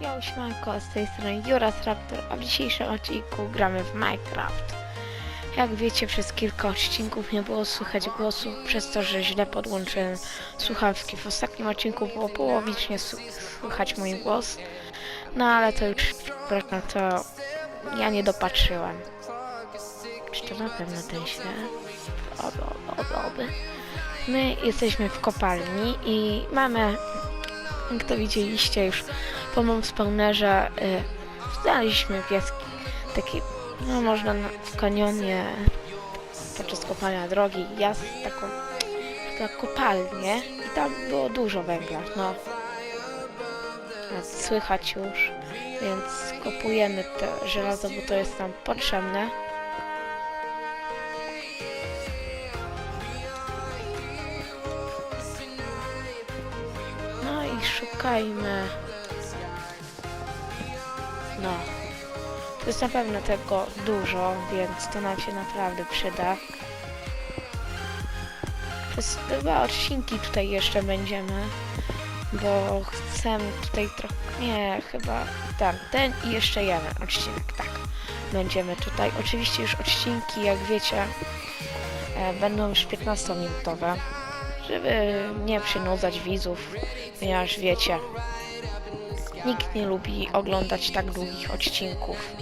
Ja Siemanko, z tej strony Juras Raptor, a w dzisiejszym odcinku gramy w Minecraft. Jak wiecie, przez kilka odcinków nie było słychać głosu, przez to, że źle podłączyłem słuchawki. W ostatnim odcinku było połowicznie słychać mój głos, no ale to już, przepraszam, to ja nie dopatrzyłem. Czy to na pewno ten? Oby, oby, oby, oby. My jesteśmy w kopalni i mamy, jak to widzieliście już po moim spawnerze, y, znaleźliśmy pieski. Taki, no można na, w kanionie podczas kopania drogi jazd taką chyba kopalnię i tam było dużo węgla, no. Słychać już, więc kopujemy te żelazo, bo to jest nam potrzebne. No i szukajmy. No. To jest na pewno tego dużo, więc to nam się naprawdę przyda. Przez dwa odcinki tutaj jeszcze będziemy, bo chcę tutaj trochę... Nie, chyba tak, ten i jeszcze jeden odcinek, tak. Będziemy tutaj. Oczywiście już odcinki, jak wiecie, e, będą już 15-minutowe, żeby nie przynudzać widzów, ponieważ wiecie, Nikt nie lubi oglądać tak długich odcinków.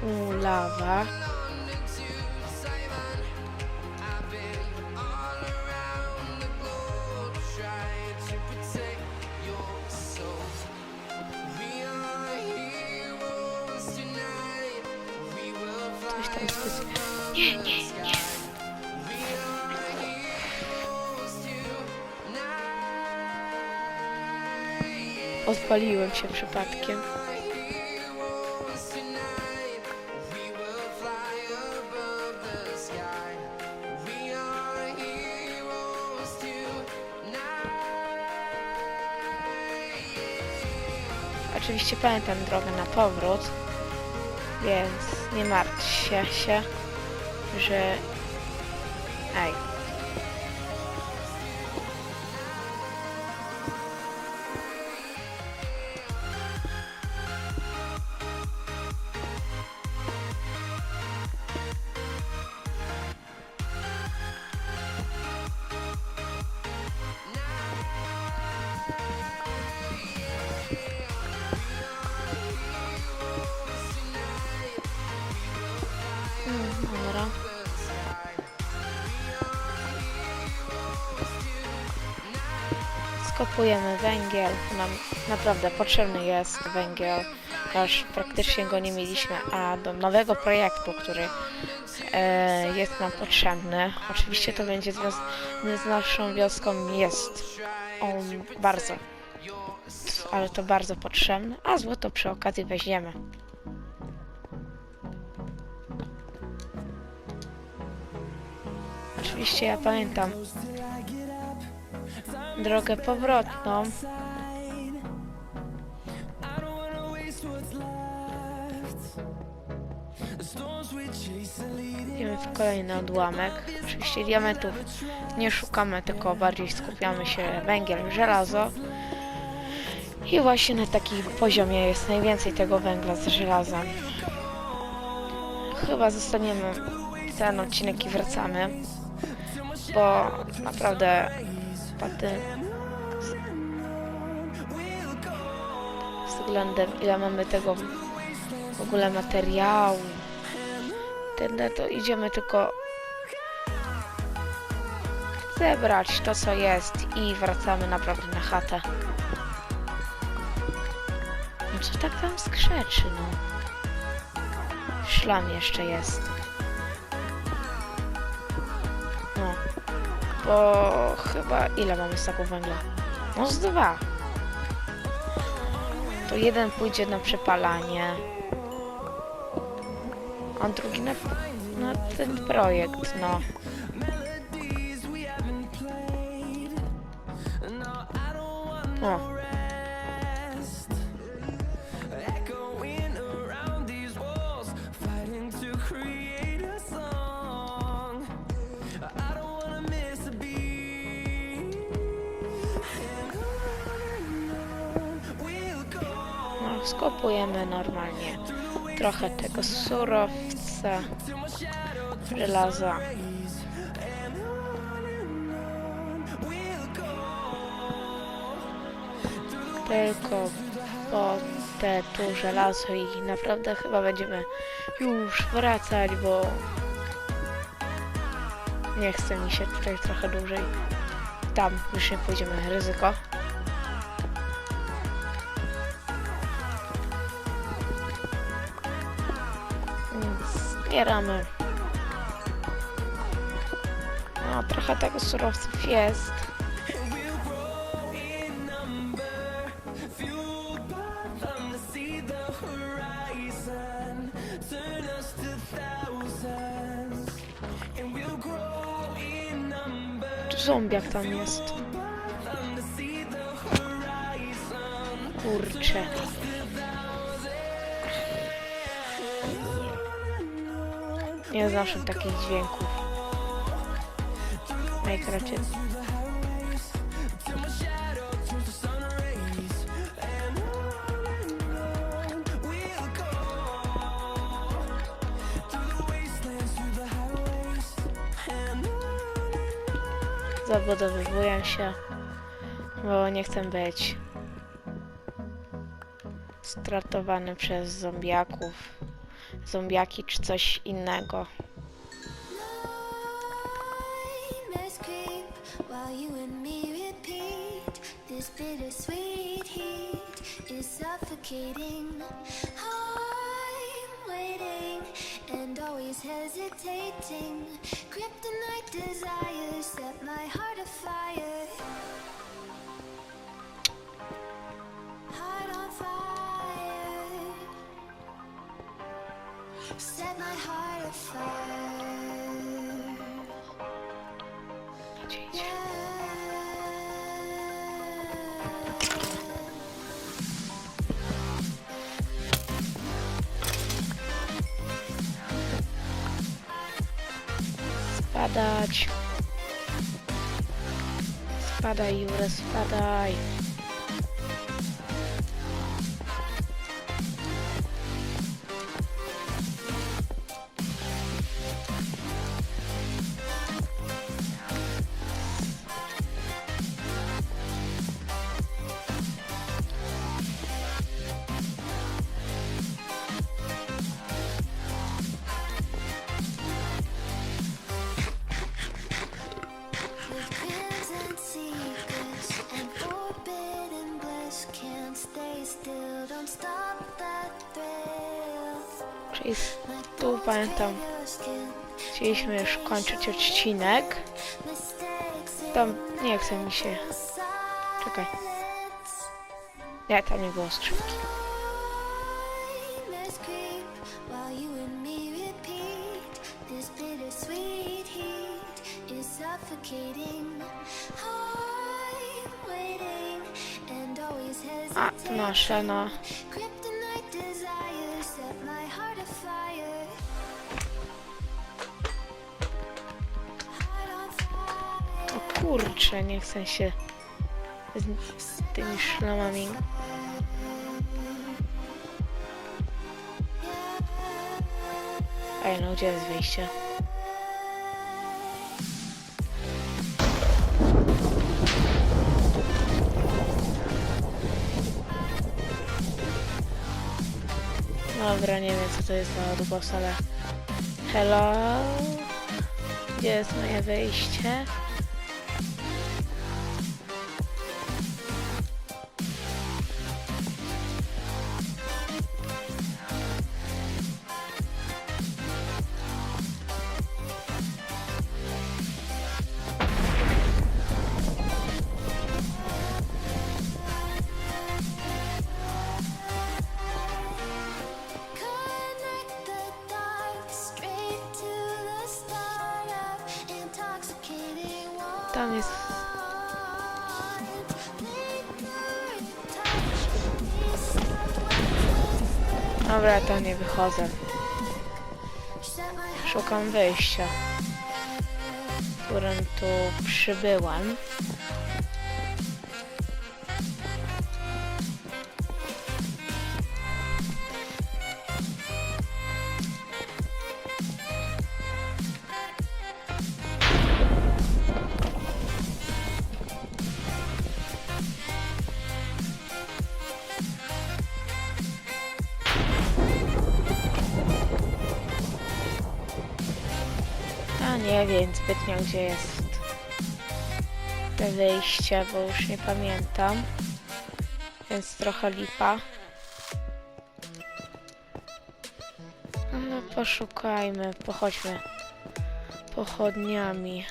Tu lawa. Odpaliłem się przypadkiem. Oczywiście pamiętam drogę na powrót, więc nie martwcie się, że... Ej. Skopujemy węgiel. Nam naprawdę potrzebny jest węgiel, aż praktycznie go nie mieliśmy, a do nowego projektu, który e, jest nam potrzebny, oczywiście to będzie związane z naszą wioską, jest on bardzo, ale to bardzo potrzebne, a złoto przy okazji weźmiemy. Oczywiście ja pamiętam drogę powrotną. Idziemy w kolejny odłamek. Oczywiście diamentów nie szukamy, tylko bardziej skupiamy się węgiel, żelazo. I właśnie na takim poziomie jest najwięcej tego węgla z żelazem. Chyba zostaniemy ten odcinek i wracamy, bo naprawdę tym względem ile mamy tego w ogóle materiału. Tyle to idziemy tylko zebrać to co jest i wracamy naprawdę na chatę. No co tak tam skrzeczy no? Szlam jeszcze jest bo chyba ile mamy staków węgla? No z dwa. To jeden pójdzie na przepalanie, a drugi na, na ten projekt, no. O. skopujemy normalnie trochę tego surowca, żelaza. Tylko po te tu żelazo i naprawdę chyba będziemy już wracać, bo nie chce mi się tutaj trochę dłużej. Tam już nie pójdziemy, ryzyko. Zbieramy. No, trochę tego surowców jest. Tu zombiak tam jest. Kurczę. Nie znam takich dźwięków. Minecrafcie. Zabudowywuję się, bo nie chcę być stratowany przez zombiaków, zombiaki czy coś innego. Spadać. Spadaj, Jure, spadaj. Czyli tu pamiętam, chcieliśmy już kończyć odcinek. Tam nie chce mi się. Czekaj. Nie, tam nie było skrzynki. On fire. O kurczę, nie chcę się z, z tymi szlamami. Ej, no gdzie jest wyjście? Dobra, nie wiem co to jest za odgłos, ale... Hello? Gdzie jest moje wyjście? Dobra, tam nie wychodzę. Szukam wyjścia, którym tu przybyłem. Nie wiem zbytnio gdzie jest te wyjście, bo już nie pamiętam. Więc trochę lipa. No poszukajmy, pochodźmy pochodniami.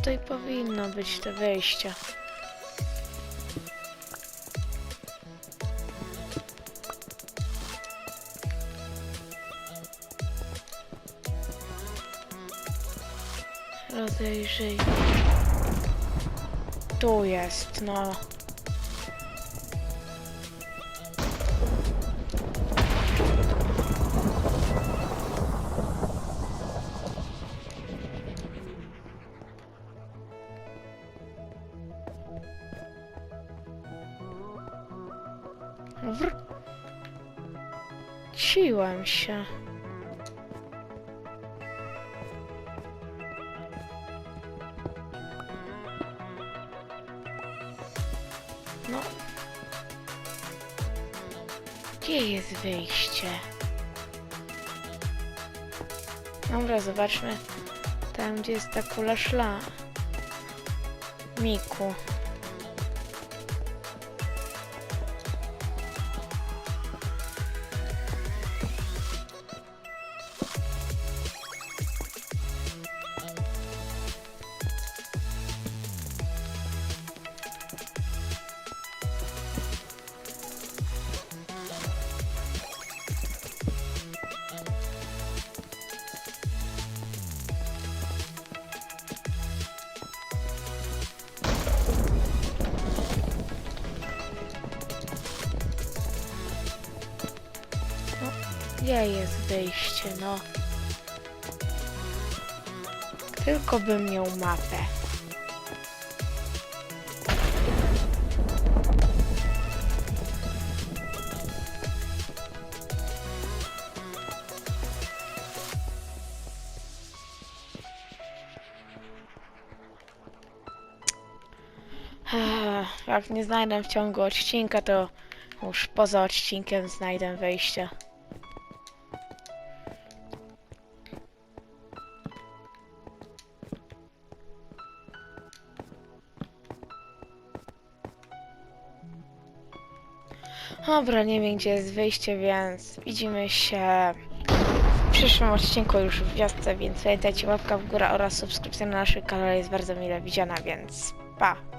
Tutaj powinno być to wejście. Rozejrzyj. Tu jest, no. Wr... Ciłem się. No. Gdzie jest wyjście? Dobra, zobaczmy. Tam, gdzie jest ta kula szla. Miku. Gdzie jest wyjście, no? Tylko bym miał mapę. Jak nie znajdę w ciągu odcinka, to już poza odcinkiem znajdę wejście. Dobra, nie wiem gdzie jest wyjście, więc widzimy się w przyszłym odcinku już w wiosce, więc pamiętajcie łapka w górę oraz subskrypcja na naszym kanale jest bardzo mile widziana, więc pa!